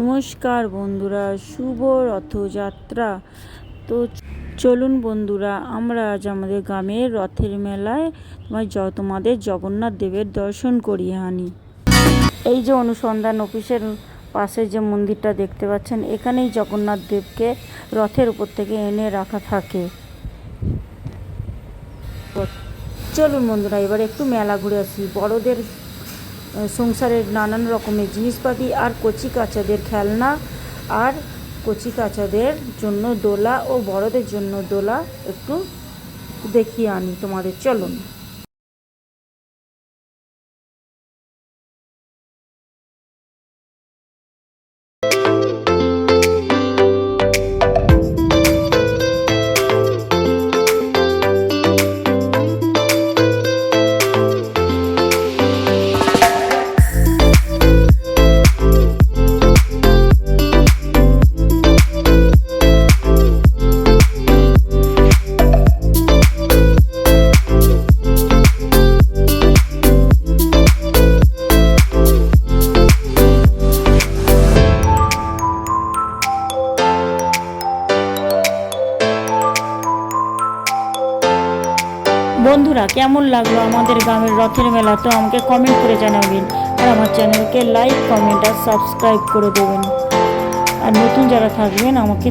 নমস্কার বন্ধুরা, শুভ রথযাত্রা। তো চলুন বন্ধুরা, আমরা আজ আমাদের গ্রামের রথের মেলায় তোমার তোমাদের জগন্নাথ দেবের দর্শন করিয়ে আনি। এই যে অনুসন্ধান অফিসের পাশে যে মন্দিরটা দেখতে পাচ্ছেন, এখানেই জগন্নাথ দেবকে রথের উপর থেকে এনে রাখা থাকে। চলুন বন্ধুরা, এবার একটু মেলা ঘুরে আসি। বড়দের সংসারের নানান রকমের জিনিসপাতি আর কচি কাচাদের খেলনা আর কচি কাচাদের জন্য দোলা ও বড়দের জন্য দোলা একটু দেখিয়ে আনি তোমাদের। চলুন। বন্ধুরা, কেমন লাগল আমাদের গ্রামের রথের মেলা? তো আমাকে কমেন্ট করে জানাবেন। আর আমার চ্যানেলকে লাইক কমেন্ট আর সাবস্ক্রাইব করে দেবেন। আর নতুন যারা থাকবেন, আমাকে